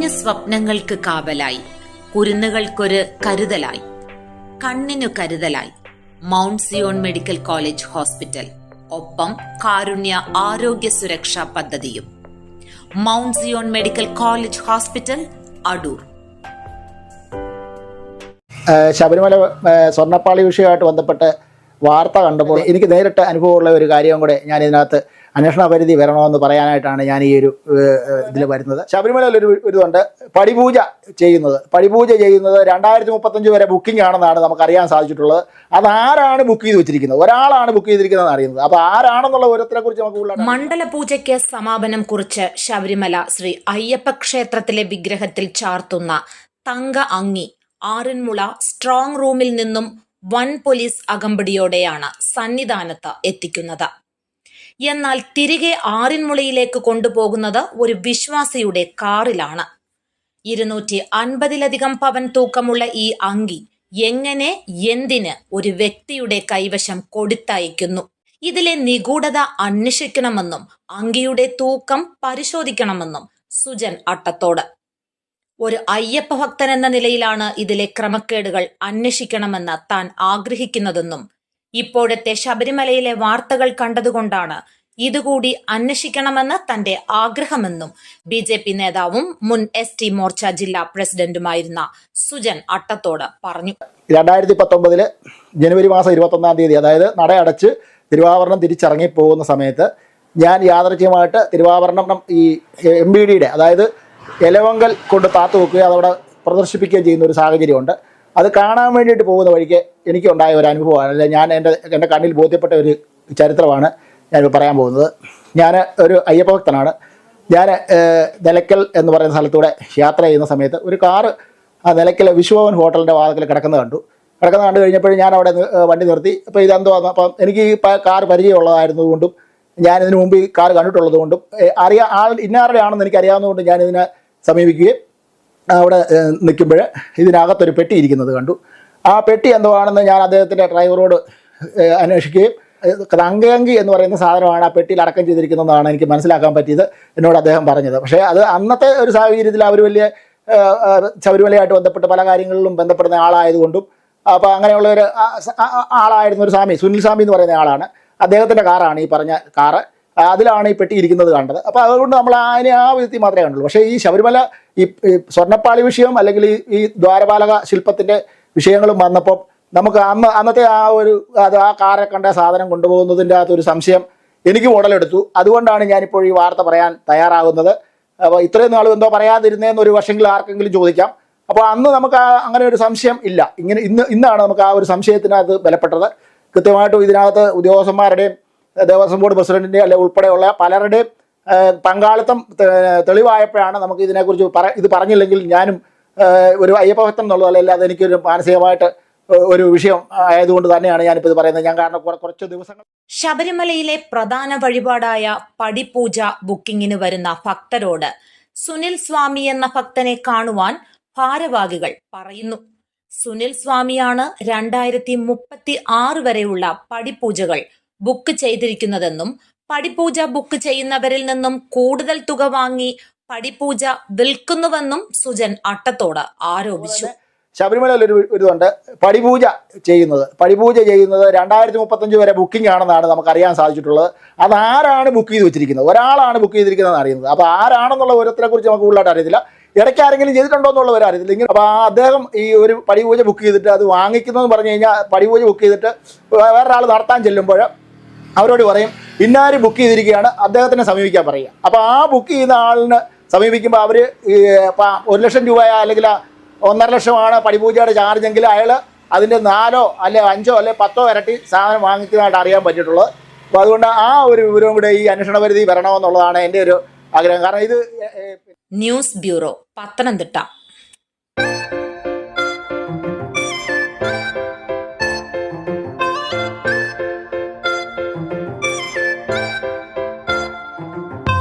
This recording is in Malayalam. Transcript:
കുഞ്ഞു സ്വപ്നങ്ങൾക്ക് കാവലായി. കുരുന്നുകൾക്കൊരു കരുതലായി. കണ്ണിനു കരുതലായി. Mount Zion medical college hospital. ഒപ്പം കാരുണ്യ ആരോഗ്യ സുരക്ഷാ പദ്ധതിയും. Mount Zion medical college hospital Adoor. Sabarimala സ്വർണപ്പാളി വിഷയമായിട്ട് ബന്ധപ്പെട്ട് വാർത്ത കണ്ടപ്പോൾ എനിക്ക് നേരിട്ട് അനുഭവമുള്ള ഒരു കാര്യം കൂടെ ഞാൻ ഇതിനകത്ത് അന്വേഷണ പരിധി വരണമെന്ന് പറയാനായിട്ടാണ് ഞാൻ ഈ ഒരു ഇതിൽ വരുന്നത്. ശബരിമലയിൽ ഒരു ഇതുണ്ട്. പടിപൂജ ചെയ്യുന്നത്. പടിപൂജ ചെയ്യുന്നത് രണ്ടായിരത്തി മുപ്പത്തഞ്ച് വരെ ബുക്കിംഗ് ആണെന്നാണ് നമുക്ക് അറിയാൻ സാധിച്ചിട്ടുള്ളത് അതാരാണ് ബുക്ക് ചെയ്ത് വെച്ചിരിക്കുന്നത്? ഒരാളാണ് ബുക്ക് ചെയ്തിരിക്കുന്നത് അറിയുന്നത്. അപ്പോൾ ആരാണെന്നുള്ള ഓരോരുത്തരെ കുറിച്ച് നമുക്ക് മണ്ഡല പൂജയ്ക്ക് സമാപനം കുറിച്ച് ശബരിമല ശ്രീ അയ്യപ്പ ക്ഷേത്രത്തിലെ വിഗ്രഹത്തിൽ ചാർത്തുന്ന തങ്ക അങ്ങി ആറന്മുള സ്ട്രോങ് റൂമിൽ നിന്നും വൻ പോലീസ് അകമ്പടിയോടെയാണ് സന്നിധാനത്ത് എത്തിക്കുന്നത്. എന്നാൽ തിരികെ ആറിന്മുളയിലേക്ക് കൊണ്ടുപോകുന്നത് ഒരു വിശ്വാസിയുടെ കാറിലാണ്. ഇരുന്നൂറ്റി അൻപതിലധികം പവൻ തൂക്കമുള്ള ഈ അങ്കി എങ്ങനെ എന്തിന് ഒരു വ്യക്തിയുടെ കൈവശം കൊടുത്തയക്കുന്നു? ഇതിലെ നിഗൂഢത അന്വേഷിക്കണമെന്നും അങ്കിയുടെ തൂക്കം പരിശോധിക്കണമെന്നും സുജൻ അട്ടത്തോട്. ഒരു അയ്യപ്പ ഭക്തൻ എന്ന നിലയിലാണ് ഇതിലെ ക്രമക്കേടുകൾ അന്വേഷിക്കണമെന്ന് താൻ ആഗ്രഹിക്കുന്നതെന്നും ഇപ്പോഴത്തെ ശബരിമലയിലെ വാർത്തകൾ കണ്ടതുകൊണ്ടാണ് ഇതുകൂടി അന്വേഷിക്കണമെന്ന് തന്റെ ആഗ്രഹമെന്നും ബി ജെ പി നേതാവും മുൻ എസ് ടി മോർച്ച ജില്ലാ പ്രസിഡന്റുമായിരുന്ന സുജൻ അട്ടത്തോട് പറഞ്ഞു. രണ്ടായിരത്തി പത്തൊമ്പതിൽ ജനുവരി മാസം ഇരുപത്തൊന്നാം തീയതി അതായത് നട അടച്ച് തിരുവാഭരണം തിരിച്ചിറങ്ങി പോകുന്ന സമയത്ത് ഞാൻ യാദർച്ഛ്യമായിട്ട് തിരുവാഭരണം ഈ എം ബി ഡിയുടെ അതായത് എലവങ്കൽ കൊണ്ട് താത്തു വെക്കുകയും അതവിടെ പ്രദർശിപ്പിക്കുകയും ചെയ്യുന്ന ഒരു സാഹചര്യമുണ്ട്. അത് കാണാൻ വേണ്ടിയിട്ട് പോകുന്ന വഴിക്ക് എനിക്കുണ്ടായ ഒരു അനുഭവമാണ്. അല്ലെ ഞാൻ എന്റെ എന്റെ കണ്ണിൽ ബോധ്യപ്പെട്ട ഒരു ചരിത്രമാണ് ഞാനിപ്പോൾ പറയാൻ പോകുന്നത്. ഞാൻ ഒരു അയ്യപ്പ ഭക്തനാണ് ഞാൻ നിലയ്ക്കൽ എന്ന് പറയുന്ന സ്ഥലത്തൂടെ യാത്ര ചെയ്യുന്ന സമയത്ത് ഒരു കാറ് ആ നിലയ്ക്കൽ വിശ്വഭവൻ ഹോട്ടലിന്റെ വാതത്തിൽ കിടക്കുന്നത് കണ്ടു. കിടക്കുന്നത് കണ്ടു കഴിഞ്ഞപ്പോഴും ഞാൻ അവിടെ വണ്ടി നിർത്തി. അപ്പോൾ ഇതെന്തോ അപ്പം എനിക്ക് ഈ കാർ പരിചയമുള്ളതായിരുന്നതുകൊണ്ടും ഞാൻ ഇതിനു മുമ്പ് ഈ കാർ കണ്ടിട്ടുള്ളത് കൊണ്ടും അറിയാ ആൾ ഇന്നാരുടെ ആണെന്ന് എനിക്ക് അറിയാവുന്നതുകൊണ്ട് ഞാൻ ഇതിനെ സമീപിക്കുകയും അവിടെ നിൽക്കുമ്പോൾ ഇതിനകത്തൊരു പെട്ടി ഇരിക്കുന്നത് കണ്ടു. ആ പെട്ടി എന്തോ ആണെന്ന് ഞാൻ അദ്ദേഹത്തിന്റെ ഡ്രൈവറോട് അന്വേഷിക്കുകയും തങ്കയങ്കി എന്ന് പറയുന്ന സാധനമാണ് ആ പെട്ടിയിൽ അടക്കം ചെയ്തിരിക്കുന്നതെന്നാണ് എനിക്ക് മനസ്സിലാക്കാൻ പറ്റിയത് എന്നോട് അദ്ദേഹം പറഞ്ഞത്. പക്ഷേ അത് അന്നത്തെ ഒരു സാഹചര്യത്തിൽ അവർ വലിയ ശബരിമലയായിട്ട് ബന്ധപ്പെട്ട് പല കാര്യങ്ങളിലും ബന്ധപ്പെടുന്ന ആളായതുകൊണ്ടും അപ്പോൾ അങ്ങനെയുള്ള ഒരു ആളായിരുന്ന ഒരു സ്വാമി സുനിൽ സ്വാമി എന്ന് പറയുന്ന ആളാണ്. അദ്ദേഹത്തിന്റെ കാറാണ് ഈ പറഞ്ഞ കാറ്. അതിലാണ് ഈ പെട്ടി ഇരിക്കുന്നത് കണ്ടത്. അപ്പോൾ അതുകൊണ്ട് നമ്മൾ അതിനെ ആ വിധത്തിൽ മാത്രമേ കണ്ടുള്ളൂ. പക്ഷേ ഈ ശബരിമല ഈ സ്വർണപ്പാളി വിഷയം അല്ലെങ്കിൽ ഈ ഈ ദ്വാരപാലക ശില്പത്തിന്റെ വിഷയങ്ങളും വന്നപ്പോൾ നമുക്ക് അന്ന് അന്നത്തെ ആ ഒരു അത് ആ കാറെ കണ്ട സാധനം കൊണ്ടുപോകുന്നതിന്റെ ഒരു സംശയം എനിക്ക് ഉടലെടുത്തു. അതുകൊണ്ടാണ് ഞാനിപ്പോൾ ഈ വാർത്ത പറയാൻ തയ്യാറാകുന്നത്. അപ്പോൾ ഇത്രയും നാളും എന്തോ പറയാതിരുന്നതെന്ന് ഒരു വർഷമെങ്കിലും ആർക്കെങ്കിലും ചോദിക്കാം. അപ്പോൾ അന്ന് നമുക്ക് ആ അങ്ങനെ ഒരു സംശയം ഇല്ല. ഇങ്ങനെ ഇന്ന് ഇന്നാണ് നമുക്ക് ആ ഒരു സംശയത്തിനകത്ത് ബലപ്പെട്ടത്. കൃത്യമായിട്ടും ഇതിനകത്ത് ഉദ്യോഗസ്ഥന്മാരുടെയും ദേവസ്വം ബോർഡ് പ്രസിഡന്റിന്റെയും അല്ലെ ഉൾപ്പെടെയുള്ള പലരുടെയും പങ്കാളിത്തം തെളിവായപ്പോഴാണ് നമുക്ക് ഇതിനെക്കുറിച്ച് പറ ഇത് പറഞ്ഞില്ലെങ്കിൽ ഞാനും ഒരു അയ്യപ്പ ഭക്തൻ എന്നുള്ളതല്ല അല്ലാതെ എനിക്കൊരു മാനസികമായിട്ട് ഒരു വിഷയം ആയതുകൊണ്ട് തന്നെയാണ് ഞാനിപ്പോൾ ഇത് പറയുന്നത്. ഞാൻ കാരണം കുറച്ച് ദിവസങ്ങൾ ശബരിമലയിലെ പ്രധാന വഴിപാടായ പടിപൂജ ബുക്കിങ്ങിന് വരുന്ന ഭക്തരോട് സുനിൽ സ്വാമി എന്ന ഭക്തനെ കാണുവാൻ ഭാരവാഹികൾ പറയുന്നു. സുനിൽ സ്വാമിയാണ് രണ്ടായിരത്തി മുപ്പത്തി ആറ് വരെയുള്ള പടിപൂജകൾ ബുക്ക് ചെയ്തിരിക്കുന്നതെന്നും പടിപൂജ ബുക്ക് ചെയ്യുന്നവരിൽ നിന്നും കൂടുതൽ തുക വാങ്ങി പടിപൂജ വിൽക്കുന്നുവെന്നും സുജൻ അട്ടത്തോട് ആരോപിച്ചു. ശബരിമലയിൽ ഒരു ഇതുണ്ട്. പടിപൂജ ചെയ്യുന്നത്. പടിപൂജ ചെയ്യുന്നത് രണ്ടായിരത്തി മുപ്പത്തഞ്ച് വരെ ബുക്കിംഗ് ആണെന്നാണ് നമുക്ക് അറിയാൻ സാധിച്ചിട്ടുള്ളത്. അത് ആരാണ് ബുക്ക് ചെയ്ത് വെച്ചിരിക്കുന്നത്? ഒരാളാണ് ബുക്ക് ചെയ്തിരിക്കുന്നത് അറിയുന്നത്. അപ്പോൾ ആരാണെന്നുള്ള ഓരോരുത്തരെ കുറിച്ച് നമുക്ക് കൂടുതലായിട്ട് അറിയത്തില്ല. ഇടയ്ക്ക് ആരെങ്കിലും ചെയ്തിട്ടുണ്ടോ എന്നുള്ളവർ അറിയത്തില്ല. ഇങ്ങനെ അപ്പോൾ അദ്ദേഹം ഈ ഒരു പടിപൂജ ബുക്ക് ചെയ്തിട്ട് അത് വാങ്ങിക്കുന്നതെന്ന് പറഞ്ഞു കഴിഞ്ഞാൽ പടിപൂജ ബുക്ക് ചെയ്തിട്ട് വേറൊരാൾ നടത്താൻ ചെല്ലുമ്പോൾ അവരോട് പറയും ഇന്നാര് ബുക്ക് ചെയ്തിരിക്കുകയാണ്? അദ്ദേഹത്തിനെ സമീപിക്കാൻ പറയുക. അപ്പോൾ ആ ബുക്ക് ചെയ്യുന്ന ആളിന് സമീപിക്കുമ്പോൾ അവർ ഒരു ലക്ഷം രൂപയോ അല്ലെങ്കിൽ ഒന്നര ലക്ഷമാണ് പടിപൂജയുടെ ചാർജ് എങ്കിൽ അയാൾ അതിന്റെ നാലോ അല്ലെ അഞ്ചോ അല്ലെ പത്തോ ഇരട്ടി സാധനം വാങ്ങിക്കുന്നതായിട്ട് അറിയാൻ പറ്റിയിട്ടുള്ളത്. അപ്പോൾ അതുകൊണ്ട് ആ ഒരു വിവരവും കൂടെ ഈ അന്വേഷണ പരിധി വരണമെന്നുള്ളതാണ് എന്റെ ഒരു ആഗ്രഹം. കാരണം ഇത് ന്യൂസ് ബ്യൂറോ പത്തനംതിട്ട.